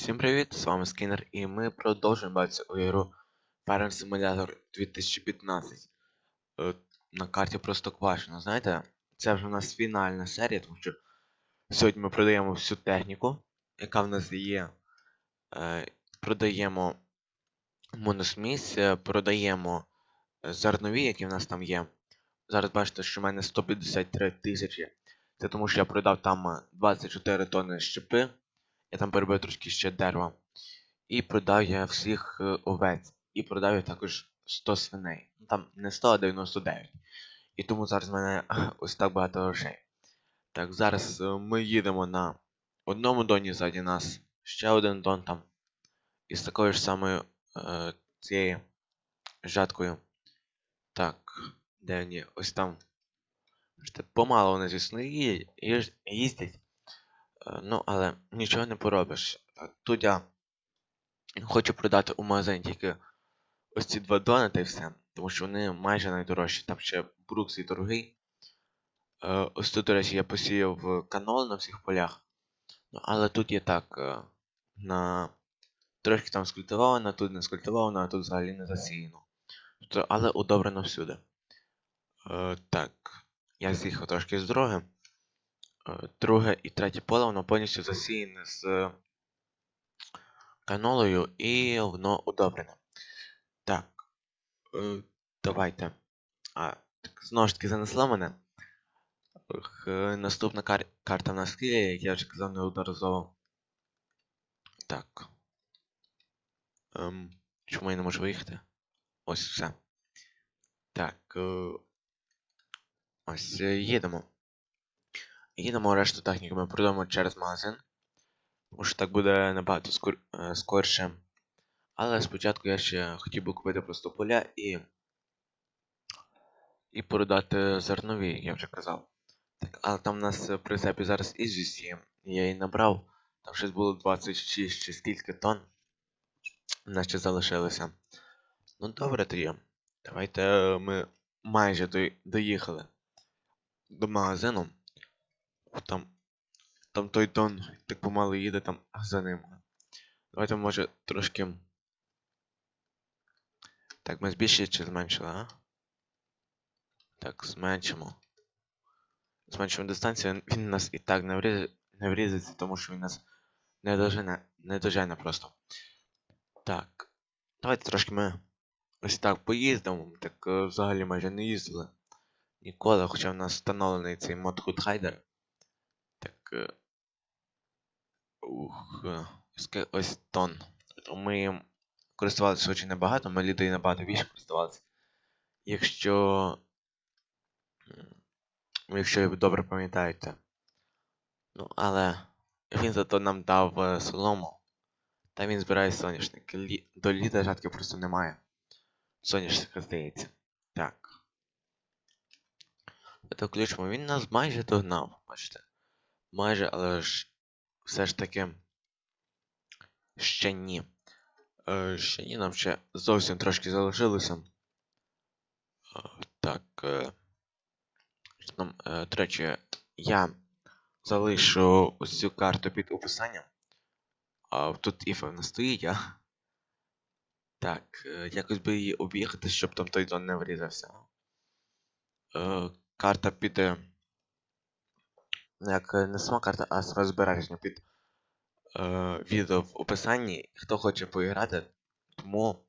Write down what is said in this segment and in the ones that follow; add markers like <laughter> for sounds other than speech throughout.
Всім привіт, з вами Скінер, і ми продовжуємо бавитися у ігру Farm Simulator 2015 Е, на карті просто квашено. Знаєте, це вже у нас фінальна серія, тому що сьогодні ми продаємо всю техніку, яка в нас є. Е, продаємо моносмісь, е, продаємо зернові, які в нас там є. Зараз бачите, що в мене 153 тисячі. Це тому що я продав там е, 24 тонни щепи. Я там перебив трошки ще дерева. І продав я всіх е, овець. І продав я також 100 свиней. Ну там не 100, а 99. І тому зараз в мене ось так багато грошей. Так, зараз е, ми їдемо на одному доні ззаді нас. Ще один дон там. І з такою ж самою е, цією жаткою. Так, де вони? Ось там. Помало вони, звісно, їздять. Е, Ну, але нічого не поробиш. Е, Тут я хочу продати у магазин тільки ось ці два дони та все. Тому що вони майже найдорожчі. Там ще Брукс і дорогий. Е, Ось тут, до речі, я посіяв канол на всіх полях. Ну, але тут є так. На... Трошки там скультивовано, тут не скультивовано, а тут взагалі не засіяно. Тобто, але удобрено всюди. Так. Я з'їхав трошки з дороги. Е, Друге і третє поле воно повністю засіяне з е, канолою і воно удобрене. Так. Е, Давайте. А, так, знову ж таки занесла мене. Наступна кар... карта в нас Києві, як я вже казав неодноразово. Так. Ем, чому я не можу виїхати? Ось все. Так. Ось їдемо. Їдемо решту техніки ми продамо через магазин. Тому що так буде набагато скор... е, скорше. Але спочатку я ще хотів би купити просто поля і. І продати зернові, я вже казав. Так, але там у нас е, в прицепі зараз ізвість. Я її набрав. Там щось було 26 чи скільки тонн. У нас ще залишилося. Ну добре тоді. Давайте е, ми майже дої- доїхали до магазину. Там, там той Дон так помало їде там за ним. Давайте може трошки. Так, ми збільшили чи зменшили, а? Так, зменшимо. Зменшимо дистанцію, він нас і так не, вріз... не врізається, тому що він нас не дожене, не дожене просто. Так. Давайте трошки ми ось так поїздимо. Так е, взагалі майже не їздили. Ніколи, хоча в нас встановлений цей мод Худхайдер. Ух. ось, тон. Ми користувалися дуже небагато, ми лідери набагато більше користувалися. Якщо. Якщо ви добре пам'ятаєте. Ну, але він зато нам дав е, солому. Та він збирає соняшники. Лі... До літа жатки просто немає. Соняшника здається. Так. Це включимо. Він нас майже догнав, бачите. Майже, але ж все ж таки. Ще ні. Е, ще ні, нам ще зовсім трошки залишилося. Е, так. Е, нам, е, до я залишу ось цю карту під описанням. А тут іфа не стоїть, а. Так, е, якось би її об'їхати, щоб там той дон не врізався. Е, карта піде. Як е, не сама карта, а саме збереження під е, відео в описанні. Хто хоче поіграти, тому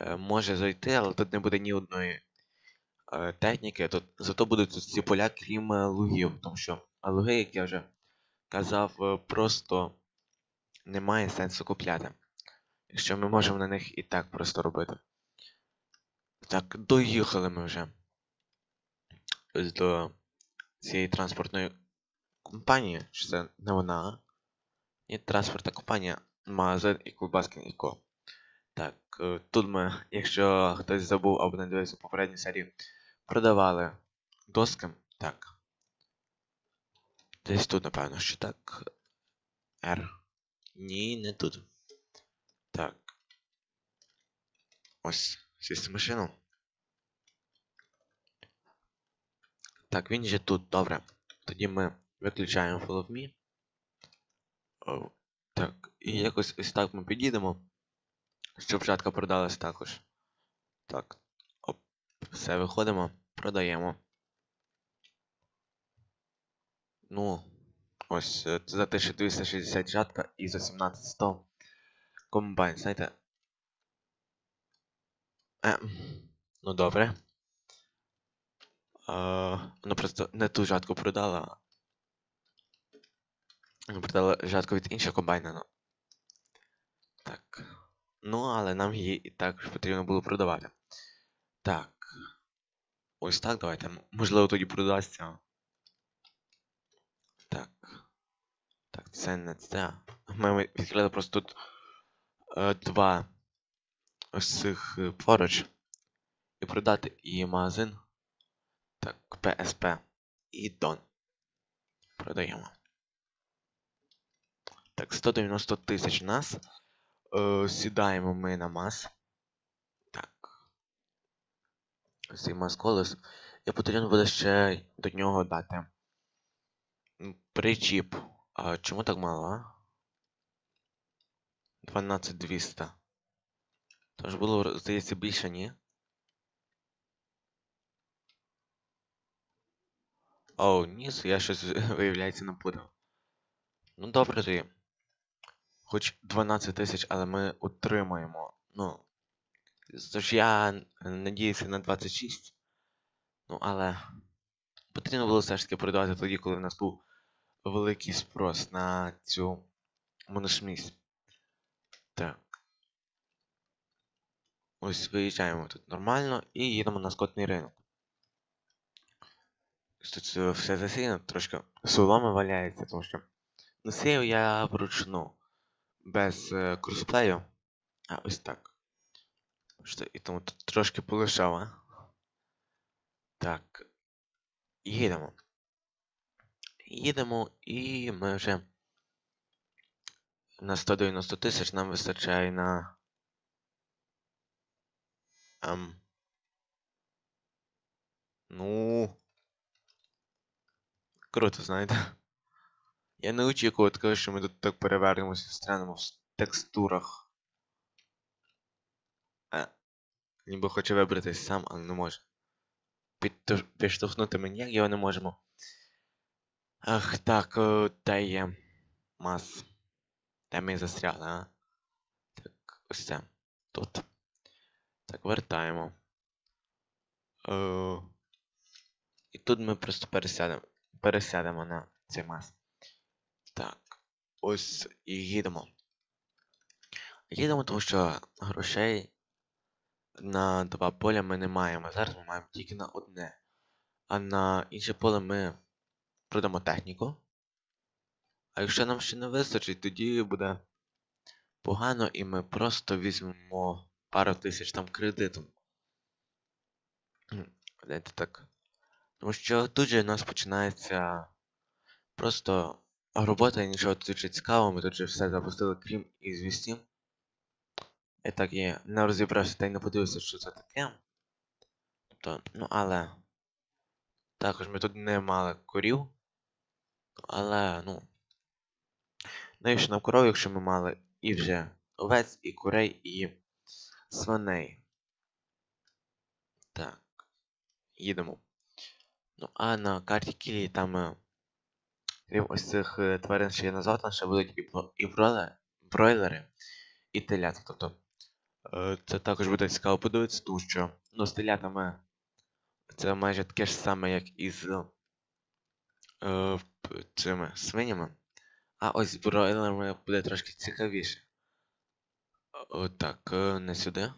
е, може зайти, але тут не буде ні одної е, техніки. Тут, зато будуть тут ці поля, крім е, лугів. Тому що а луги, як я вже казав, е, просто немає сенсу купляти. Якщо ми можемо на них і так просто робити. Так, доїхали ми вже. До цієї транспортної компанії. Чи це не вона? І транспортна компанія магазин і Кубаскін і Ко. Так, е, тут ми, якщо хтось забув або не дивився попередню серію, продавали доски. Так. Десь тут, напевно, що так. R. Ні, не тут. Так. Ось, сісти машину. Так, він же тут, добре. Тоді ми виключаємо Follow Me. О, так. і якось ось так ми підійдемо. Щоб жатка продалась також. Так. Оп. Все, виходимо, продаємо. Ну, ось е, за 1260 жатка і за 17100 комбайн, знаєте. Е, ну добре. Е, ну просто не ту жатку продала. Ну, продала жатку від іншого комбайна, ну. Так. Ну, але нам її і також потрібно було продавати. Так. Ось так давайте. Можливо, тоді продасться. Так. Так, це не це. Ми відкрили просто тут е, два ось цих е, поруч. І продати і магазин. Так, PSP і Дон. Продаємо. Так, 190 тисяч нас. Е, сідаємо ми на мас. Так. Цей мас колес. І потрібно буде ще до нього дати. Причіп. А чому так мало, а? 12200. Тож було, здається, більше, ні? Оу, ні, я щось <laughs> виявляється напутав. Ну добре тоді. Хоч 12 тисяч, але ми утримаємо. Ну. Тож я надіюся на 26. Ну, але. Потрібно було все ж таки продавати тоді, коли в нас був великий спрос на цю моношмісь. Так. Ось виїжджаємо тут нормально і їдемо на скотний ринок. Тут все засіяно, трошки соломи валяється, тому що насіяв я вручну без е, кросплею. А ось так. Що, і тому тут трошки полишав, а? Так. Їдемо. Їдемо і ми вже на 190 тисяч нам вистачає на. Ем, ну. Круто, знаєте. Я не очікував такого, що ми тут так перевернемося, стрянемо в текстурах. Е, ніби хоче вибратись сам, але не може. Підштовхнути ми ніяк його не можемо. Ах, так, де є мас. Де ми застряли, а? Так, ось це. Тут. Так, вертаємо. Е, і тут ми просто пересядемо. Пересядемо на цей мас. Так. Ось і їдемо. Їдемо, тому що грошей на два поля ми не маємо. Зараз ми маємо тільки на одне. А на інше поле ми продамо техніку. А якщо нам ще не вистачить, тоді буде погано і ми просто візьмемо пару тисяч там кредитом. Дайте так. Тому що тут же у нас починається просто робота нічого тут вже цікавого, ми тут же все запустили, крім і звістів. Я так і не розібрався та й не подивився, що це таке. Тобто, ну але. Також ми тут не мали корів. Але, ну. Навіщо нам коров, якщо ми мали і вже овець, і курей, і свиней. Так. Їдемо. Ну, а на карті Кілії там. Крім ось цих е, тварин, що я назвав, там ще будуть і, бройлери, і телята. Тобто. е, Це також буде цікаво подивитися, тому що ну, з телятами це майже таке ж саме, як і з е, цими свинями. А ось з бройлерами буде трошки цікавіше. О, так, е, не сюди.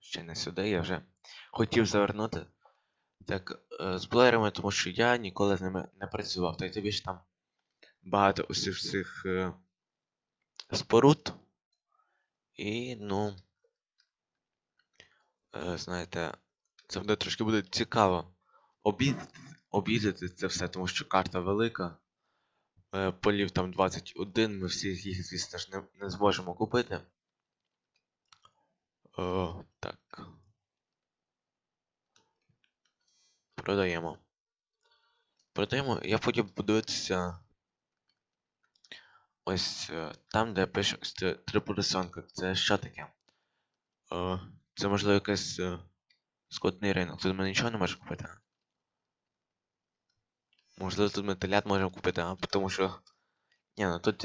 Ще не сюди, я вже хотів завернути. Так, з бройлерами, тому що я ніколи з ними не працював. Та й тобі ж там багато усіх цих е, споруд. І, ну. Е, знаєте, це буде трошки буде цікаво об'їздити це все, тому що карта велика. Е, полів там 21, ми всі їх, звісно ж, не, не зможемо купити. О, так. Продаємо. Продаємо. Я потім подивитися. Ось е, там, де пише ось три порисонки. Це що таке? Е, це можливо якийсь е, скотний ринок. Тут ми нічого не можемо купити. Можливо, тут ми телят можемо купити, а тому що. Ні, ну тут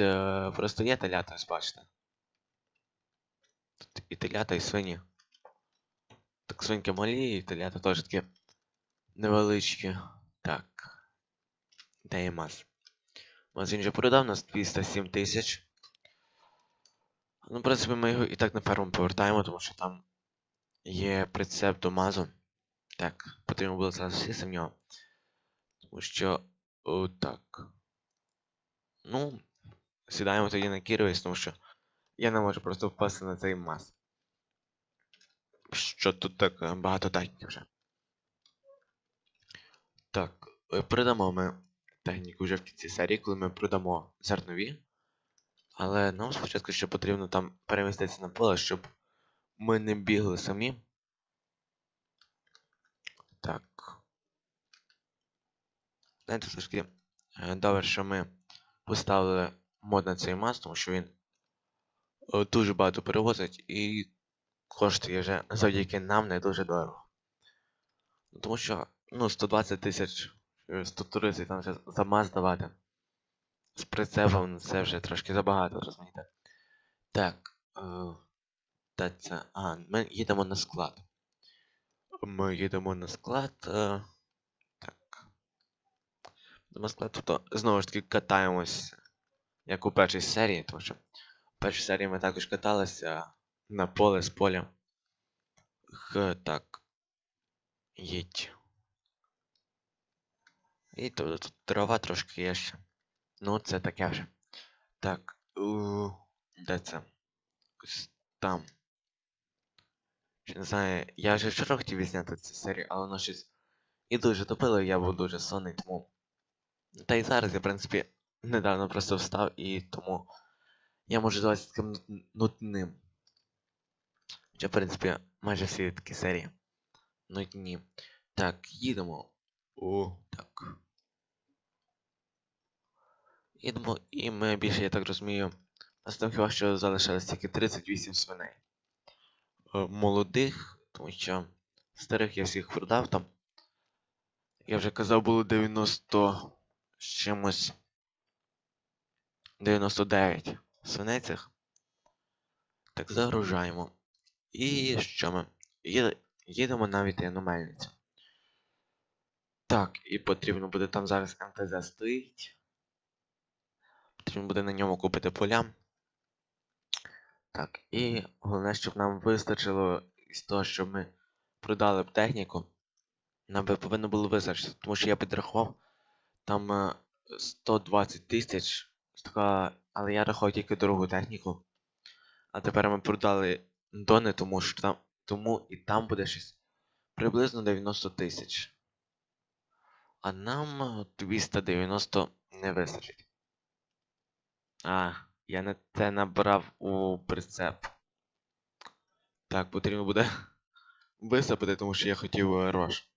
просто є телята, ось бачите. Тут і телята, і свині. Так свинки малі, і телята теж такі невеличкі. Так. Де є мас? Він вже продав нас 207 тисяч. Ну, в принципі, ми його і так на ферму повертаємо, тому що там є прицеп до мазу. Так, потрібно було зараз сісти в нього. Тому що. О, так. Ну, сідаємо тоді на Кіровіс, тому що я не можу просто впасти на цей маз. Що тут так багато техніки вже. Так, е, продамо ми техніку вже в кінці серії, коли ми продамо зернові. Але нам спочатку ще потрібно там переміститися на поле, щоб ми не бігли самі. Так. Знаєте, все ж таки, е, добре, що ми поставили мод на цей маз, тому що він е, дуже багато перевозить і коштує вже завдяки нам не дуже дорого. Тому що, ну, 120 тисяч, 130 там вже за маз давати. З прицепом це вже трошки забагато, розумієте. Так. Е, та це. А, ми їдемо на склад. Ми їдемо на склад. Е, так. На склад, тобто знову ж таки катаємось, як у першій серії, тому що в першій серії ми також каталися на поле з поля. Х, так. Їдь. І тут, тут трава трошки є ще. Ну, це таке вже. Так. У, де це? Там. Ще не знаю, я вже вчора хотів відзняти цю серію, але воно щось і дуже топило, я був дуже сонний, тому. Та й зараз я, в принципі, недавно просто встав і тому я можу здаватися таким нудним. Хоча, в принципі, майже всі такі серії. Нудні. Так, їдемо. О, так. Їдемо, і ми більше, я так розумію, нас там хіба що залишилось тільки 38 свиней. Е, Молодих, тому що старих я всіх продав там. Я вже казав, було 90 з чимось. 99 свиней цих. Так, загружаємо. І що ми? Їдемо на мельницю. Так, і потрібно буде там зараз МТЗ стоїть. Потрібно буде на ньому купити поля. Так, і головне, щоб нам вистачило із того, щоб ми продали б техніку. Нам би повинно було вистачити, тому що я підрахував там е, 120 тисяч, така, але я рахував тільки дорогу техніку. А тепер ми продали дони, тому що там, тому і там буде щось приблизно 90 тисяч. А нам е, 290 не вистачить. А, я не те набрав у прицеп. Так, потрібно буде <laughs> висипати, тому що я хотів е, рош.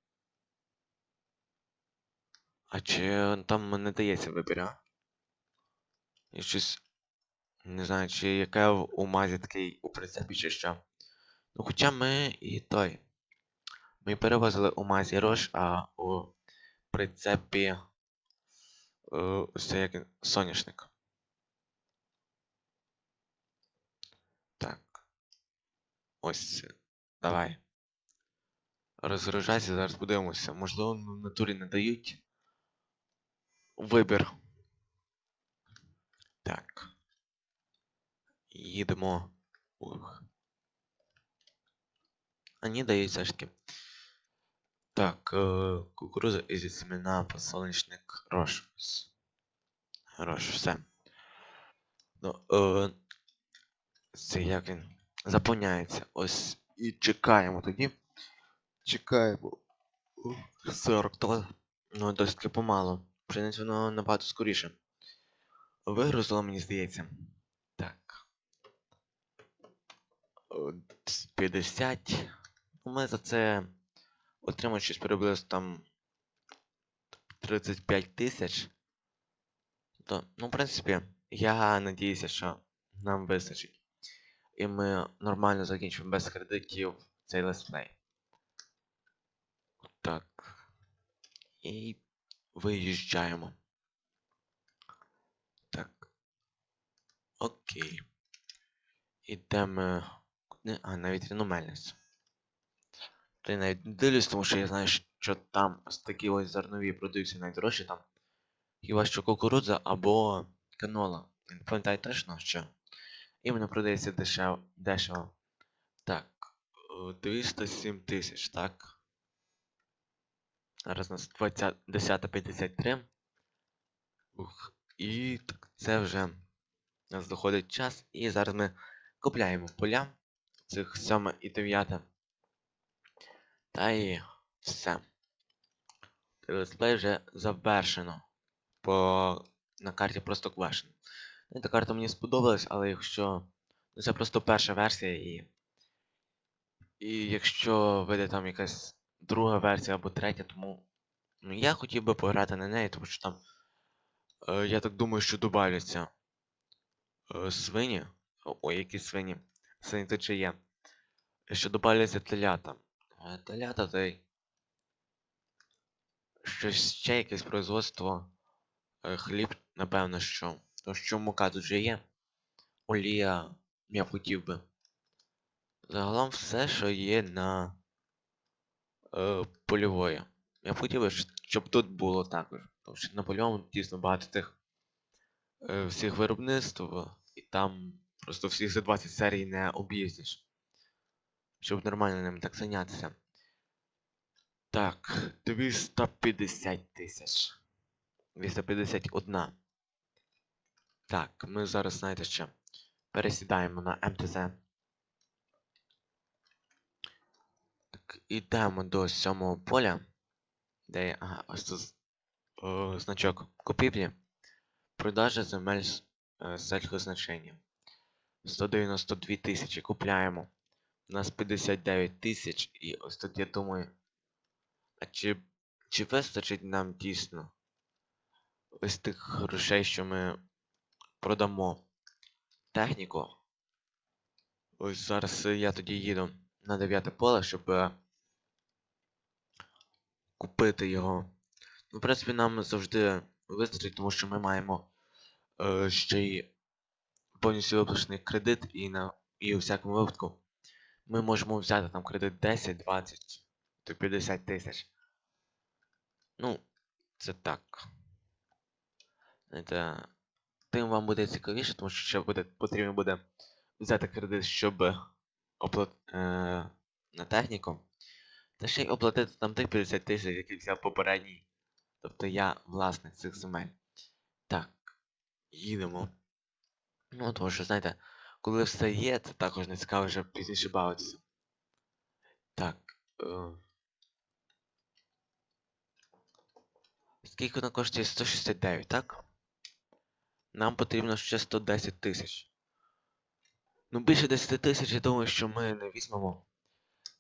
А чи там не дається вибір, а? Я щось. Не знаю, чи яке у мазі такий у прицепі чи що. Ну хоча ми і той. Ми перевозили у мазі рош, а у прицепі. е, Ось це як соняшник. Так. Ось. Давай. Розгружайся, зараз подивимося. Можливо, в натурі не дають. Вибір. Так. Їдемо. Ух. А ні, дають все ж таки. Так, е, кукуруза і зі семена подсолнечник рош. Рош, все. Ну, е, це як він заповняється. Ось. І чекаємо тоді. Чекаємо. 40 то. Ну, досить таки помало. Принаймні воно набагато скоріше. Вигрузило, мені здається. Так. 50. Ну, Ми за це отримаємо щось приблизно там 35 тисяч. То, ну, в принципі, я надіюся, що нам вистачить. І ми нормально закінчимо без кредитів цей летсплей. Так. І виїжджаємо. Так. Окей. Ідемо. А, на вітряну мельницю. То я навіть не дивлюсь, тому що я знаю, що там ось такі ось зернові продаються найдорожчі там. Хіба що кукурудза або канола. Не пам'ятаю точно, що. Іменно продається дешево. дешево. Так. е, 207 тисяч, так. Зараз у нас 20, 10.53. Ух. І так, це вже у нас доходить час. І зараз ми купляємо поля. Цих 7 і 9. Та і все. Летсплей вже завершено. По... На карті просто квешн. Ця карта мені сподобалась, але якщо. Ну це просто перша версія і. І якщо вийде там якась друга версія або третя, тому. Ну я хотів би пограти на неї, тому що там. Е, я так думаю, що добавляться е, свині. Ой, які свині. Свині тут же є. Що добавляться телята. Е, телята та й. Щось ще якесь производство. Е, хліб, напевно, що. То що мука тут же є. Олія я хотів би. Загалом все, що є на е, польової. Я б хотів би, щоб тут було також. Тому що на польовому дійсно багато тих е, всіх виробництв, і там просто всіх за 20 серій не об'їздиш. Щоб нормально ним так зайнятися. Так, 250 тисяч. 251. Так, ми зараз, знаєте що, пересідаємо на МТЗ. Так, ідемо до сьомого поля. Де є. Ага, ось тут о, значок купівлі. Продажа земель е, сельхозначення. 192 тисячі купляємо. У нас 59 тисяч і ось тут я думаю. А чи, чи вистачить нам дійсно ось тих грошей, що ми продамо техніку? Ось зараз е, я тоді їду на 9 поле, щоб е, купити його. Ну, в принципі, нам завжди вистачить, тому що ми маємо е, ще й повністю виплачений кредит і на і у всякому випадку ми можемо взяти там кредит 10, 20 то 50 тисяч. Ну, це так. Знаєте, тим вам буде цікавіше, тому що ще буде, потрібно буде взяти кредит, щоб оплатити е, на техніку. Та ще й оплатити там тих 50 тисяч, які взяв попередній. Тобто я власник цих земель. Так, їдемо. Ну, тому що, знаєте, коли все є, це також не цікаво вже пізніше бавитися. Так. Е... Скільки вона коштує 169, так? Нам потрібно ще 110 тисяч. Ну, більше 10 тисяч, я думаю, що ми не візьмемо.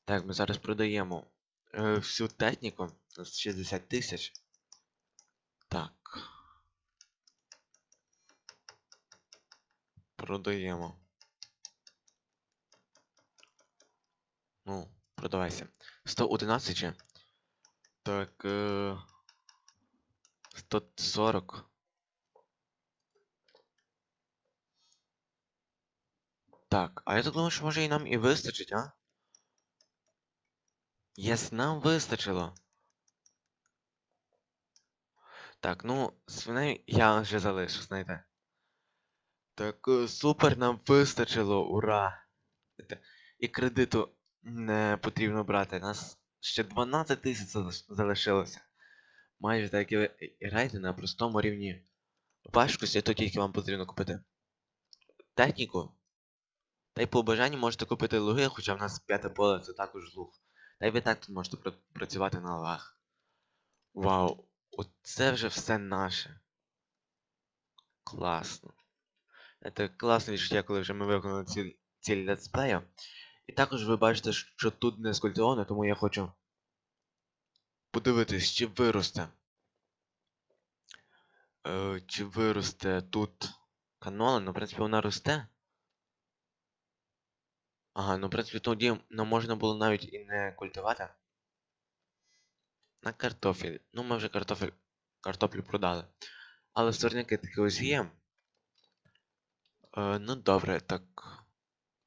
Так, ми зараз продаємо е, всю техніку. 60 тисяч. Так. Продаємо. Ну, продавайся. 111 чи? Так. Е... 140. Так, а я так думаю, що може і нам і вистачить, а? Єс, нам вистачило. Так, ну, свиней я вже залишу, знаєте. Так, е, супер, нам вистачило, ура! І кредиту не потрібно брати. Нас ще 12 тисяч залишилося. Майже так і і граєте на простому рівні важкості, то тільки вам потрібно купити техніку. Та й по бажанню можете купити луги, хоча в нас п'яте поле це також луг. Та й ви так тут можете пра- працювати на лугах. Вау, оце вже все наше. Класно. Це класне відчуття, коли вже ми виконали ціль, ціль летсплею. І також ви бачите, що тут не скультивовано, тому я хочу подивитись, чи виросте. Е, чи виросте тут Канола, ну, в принципі, вона росте. Ага, ну, в принципі, тоді нам можна було навіть і не культивати. На картофель. Ну, ми вже картофель, картоплю продали. Але сорняки таки ось є. Е, ну добре, так.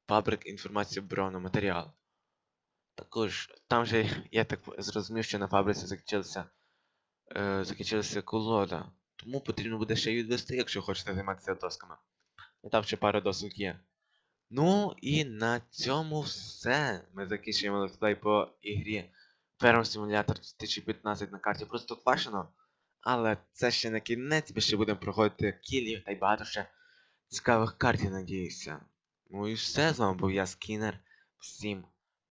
Фабрик інформації про матеріал. Також, там же, я так зрозумів, що на фабриці закінчилася, е, закінчилася колода. Тому потрібно буде ще й відвести, якщо хочете займатися досками. Ну там ще пара досок є. Ну і на цьому все. Ми закінчуємо летсплей по ігрі Ферм Simulator 2015 на карті просто квашено. Але це ще не кінець, ми ще будемо проходити кілів та й багато ще цікавих карт, надіюся. Ну і все, з вами був я, Скінер. Всім